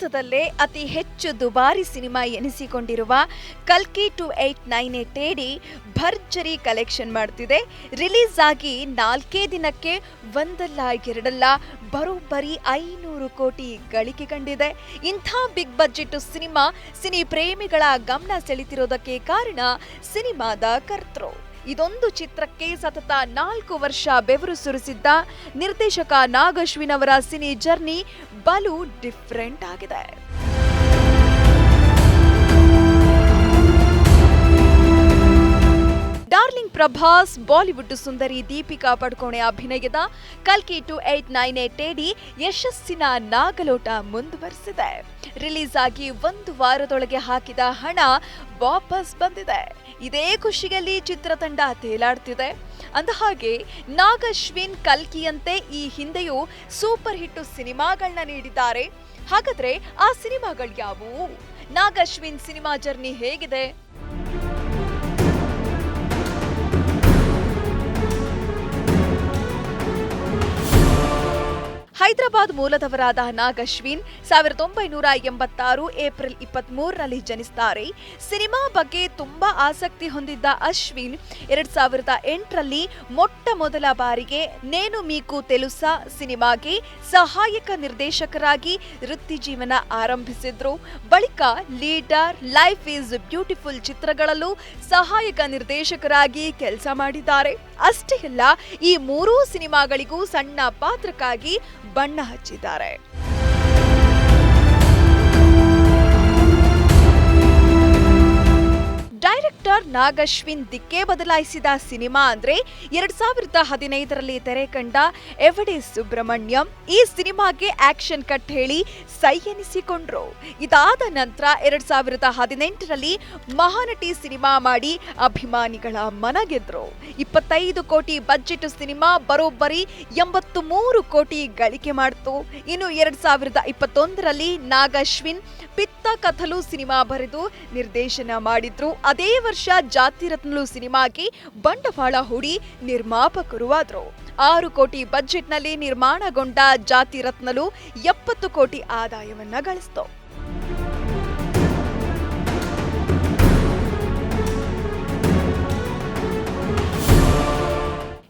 ಭಾರತದಲ್ಲೇ ಅತಿ ಹೆಚ್ಚು ದುಬಾರಿ ಸಿನಿಮಾ ಎನಿಸಿಕೊಂಡಿರುವ ಕಲ್ಕಿ ಟು ಏಟ್ ನೈನ್ ಏಟ್ ಏಡಿ ಭರ್ಜರಿ ಕಲೆಕ್ಷನ್ ಮಾಡ್ತಿದೆ. ರಿಲೀಸ್ ಆಗಿ ನಾಲ್ಕೇ ದಿನಕ್ಕೆ ಒಂದಲ್ಲ ಎರಡಲ್ಲ ಬರೋಬ್ಬರಿ ಐನೂರು ಕೋಟಿ ಗಳಿಕೆ ಕಂಡಿದೆ. ಇಂಥ ಬಿಗ್ ಬಜೆಟ್ ಸಿನಿಮಾ, ಸಿನಿ ಪ್ರೇಮಿಗಳ ಗಮನ ಸೆಳೆತಿರೋದಕ್ಕೆ ಕಾರಣ ಸಿನಿಮಾದ ಕರ್ತೃ. ಇದೊಂದು ಚಿತ್ರಕ್ಕೆ ಸತತ ನಾಲ್ಕು ವರ್ಷ ಬೆವರು ಸುರಿಸಿದ್ದ ನಿರ್ದೇಶಕ ನಾಗಶ್ವಿನ್ ಅವರ ಸಿನಿ ಜರ್ನಿ ಬಲು ಡಿಫ್ರೆಂಟ್ ಆಗಿದೆ. ಡಾರ್ಲಿಂಗ್ ಪ್ರಭಾಸ್, ಬಾಲಿವುಡ್ ಸುಂದರಿ ದೀಪಿಕಾ ಪಡ್ಕೋಣೆ ಅಭಿನಯದ ಕಲ್ಕಿ ಟು ಏಟ್ ನೈನ್ ಏಟ್ ಏಡಿ ಯಶಸ್ಸಿನ ನಾಗಲೋಟ ಮುಂದುವರೆಸಿದೆ. ರಿಲೀಸ್ ಆಗಿ ಒಂದು ವಾರದೊಳಗೆ ಹಾಕಿದ ಹಣ ವಾಪಸ್ ಬಂದಿದೆ. ಇದೇ ಖುಷಿಯಲ್ಲಿ ಚಿತ್ರತಂಡ ತೇಲಾಡ್ತಿದೆ ಅಂದಹಾಗೆ ನಾಗಶ್ವಿನ್ ಕಲ್ಕಿಯಂತೆ ಈ ಹಿಂದೆಯೂ ಸೂಪರ್ ಹಿಟ್ ಸಿನಿಮಾಗಳನ್ನ ನೀಡಿದ್ದಾರೆ. ಹಾಗಾದ್ರೆ ಆ ಸಿನಿಮಾಗಳು ಯಾವುವು? ನಾಗಶ್ವಿನ್ ಸಿನಿಮಾ ಜರ್ನಿ ಹೇಗಿದೆ? ಹೈದರಾಬಾದ್ ಮೂಲದವರಾದ ನಾಗಶ್ವಿನ್ ಸಾವಿರದ ಒಂಬೈನೂರ ಎಂಬತ್ತಾರು ಏಪ್ರಿಲ್ ಇಪ್ಪತ್ತ್ ಮೂರರಲ್ಲಿ ಜನಿಸ್ತಾರೆ. ಸಿನಿಮಾ ಬಗ್ಗೆ ತುಂಬಾ ಆಸಕ್ತಿ ಹೊಂದಿದ್ದ ಅಶ್ವಿನ್ ಎರಡ್ ಸಾವಿರದ ಎಂಟರಲ್ಲಿ ಮೊಟ್ಟ ಮೊದಲ ಬಾರಿಗೆ ನೇನು ಮೀಕು ತೆಲುಸಾ ಸಿನಿಮಾಗೆ ಸಹಾಯಕ ನಿರ್ದೇಶಕರಾಗಿ ವೃತ್ತಿ ಜೀವನ ಆರಂಭಿಸಿದ್ರು. ಬಳಿಕ ಲೀಡರ್, ಲೈಫ್ ಈಸ್ ಬ್ಯೂಟಿಫುಲ್ ಚಿತ್ರಗಳಲ್ಲೂ ಸಹಾಯಕ ನಿರ್ದೇಶಕರಾಗಿ ಕೆಲಸ ಮಾಡಿದ್ದಾರೆ. ಅಷ್ಟೇ ಅಲ್ಲ, ಈ ಮೂರೂ ಸಿನಿಮಾಗಳಿಗೂ ಸಣ್ಣ ಪಾತ್ರಕ್ಕಾಗಿ ಬಣ್ಣ ಹಚ್ಚಿದ್ದಾರೆ. ನಾಗಶ್ವಿನ್ ದಿಕ್ಕೇ ಬದಲಾಯಿಸಿದ ಸಿನಿಮಾ ಅಂದ್ರೆ ಎರಡ್ ಸಾವಿರದ ಹದಿನೈದರಲ್ಲಿ ತೆರೆ ಕಂಡ ಎವಡೆ ಸುಬ್ರಹ್ಮಣ್ಯಂ ಈ ಸಿನಿಮಾಗೆ ಆಕ್ಷನ್ ಕಟ್ ಹೇಳಿ ಸೈ ಎನಿಸಿಕೊಂಡ್ರು. ಇದಾದ ನಂತರ ಎರಡ್ ಸಾವಿರದ ಹದಿನೆಂಟರಲ್ಲಿ ಮಹಾನಟಿ ಸಿನಿಮಾ ಮಾಡಿ ಅಭಿಮಾನಿಗಳ ಮನ ಗೆದ್ರು. ಇಪ್ಪತ್ತೈದು ಕೋಟಿ ಬಜೆಟ್ ಸಿನಿಮಾ ಬರೋಬ್ಬರಿ ಎಂಬತ್ತು ಮೂರು ಕೋಟಿ ಗಳಿಕೆ ಮಾಡಿತು. ಇನ್ನು ಎರಡ್ ಸಾವಿರದ ಇಪ್ಪತ್ತೊಂದರಲ್ಲಿ ನಾಗಶ್ವಿನ್ ಪಿತ್ತ ಕಥಲು ಸಿನಿಮಾ ಬರೆದು ನಿರ್ದೇಶನ ಮಾಡಿದ್ರು. ಅದೇ ವರ್ಷ ಜಾತಿರತ್ನಲು ಸಿನಿಮಾಗೆ ಬಂಡವಾಳ ಹೂಡಿ ನಿರ್ಮಾಪಕರು ಆದ್ರು. ಆರು ಕೋಟಿ ಬಜೆಟ್ನಲ್ಲಿ ನಿರ್ಮಾಣಗೊಂಡ ಜಾತಿರತ್ನಲು ಎಪ್ಪತ್ತು ಕೋಟಿ ಆದಾಯವನ್ನ ಗಳಿಸ್ತು.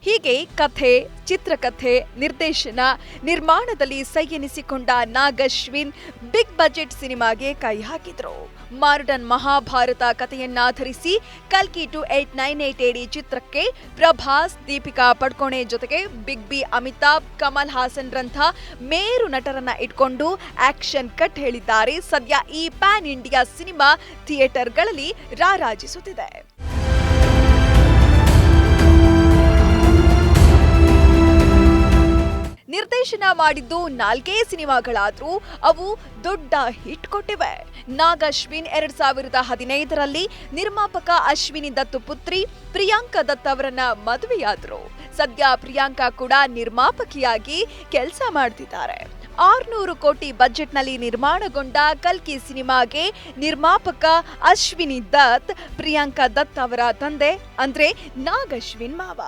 ಹೀಗೆ ಕಥೆ, ಚಿತ್ರಕಥೆ, ನಿರ್ದೇಶನ, ನಿರ್ಮಾಣದಲ್ಲಿ ಸೈ ಎನಿಸಿಕೊಂಡ ನಾಗಶ್ವಿನ್ ಬಿಗ್ ಬಜೆಟ್ ಸಿನಿಮಾಗೆ ಕೈ ಹಾಕಿದ್ರು. ಮಾರ್ಡನ್ ಮಹಾಭಾರತ ಕಥೆಯನ್ನಾಧರಿಸಿ ಕಲ್ಕಿ ಟು ಏಟ್ ನೈನ್ ಏಟ್ ಏಡಿ ಚಿತ್ರಕ್ಕೆ ಪ್ರಭಾಸ್, ದೀಪಿಕಾ ಪಡ್ಕೋಣೆ ಜೊತೆಗೆ ಬಿಗ್ ಬಿ ಅಮಿತಾಬ್, ಕಮಲ್ ಹಾಸನ್ ರಂಥ ಮೇರು ನಟರನ್ನ ಇಟ್ಕೊಂಡು ಆಕ್ಷನ್ ಕಟ್ ಹೇಳಿದ್ದಾರೆ. ಸದ್ಯ ಈ ಪ್ಯಾನ್ ಇಂಡಿಯಾ ಸಿನಿಮಾ ಥಿಯೇಟರ್ಗಳಲ್ಲಿ ರಾರಾಜಿಸುತ್ತಿದೆ. ನಿರ್ದೇಶನ ಮಾಡಿದ್ದು ನಾಲ್ಕೇ ಸಿನಿಮಾಗಳಾದ್ರೂ ಅವು ದೊಡ್ಡ ಹಿಟ್ ಕೊಟ್ಟಿವೆ. ನಾಗಶ್ವಿನ್ ಎರಡ್ ಸಾವಿರದ ಹದಿನೈದರಲ್ಲಿ ನಿರ್ಮಾಪಕ ಅಶ್ವಿನಿ ದತ್ತು ಪುತ್ರಿ ಪ್ರಿಯಾಂಕಾ ದತ್ ಅವರನ್ನ ಮದುವೆಯಾದ್ರು. ಸದ್ಯ ಪ್ರಿಯಾಂಕಾ ಕೂಡ ನಿರ್ಮಾಪಕಿಯಾಗಿ ಕೆಲಸ ಮಾಡ್ತಿದ್ದಾರೆ. ಆರ್ನೂರು ಕೋಟಿ ಬಜೆಟ್ನಲ್ಲಿ ನಿರ್ಮಾಣಗೊಂಡ ಕಲ್ಕಿ ಸಿನಿಮಾಗೆ ನಿರ್ಮಾಪಕ ಅಶ್ವಿನಿ ದತ್, ಪ್ರಿಯಾಂಕಾ ದತ್ ಅವರ ತಂದೆ ಅಂದ್ರೆ ನಾಗಶ್ವಿನ್ ಮಾವ.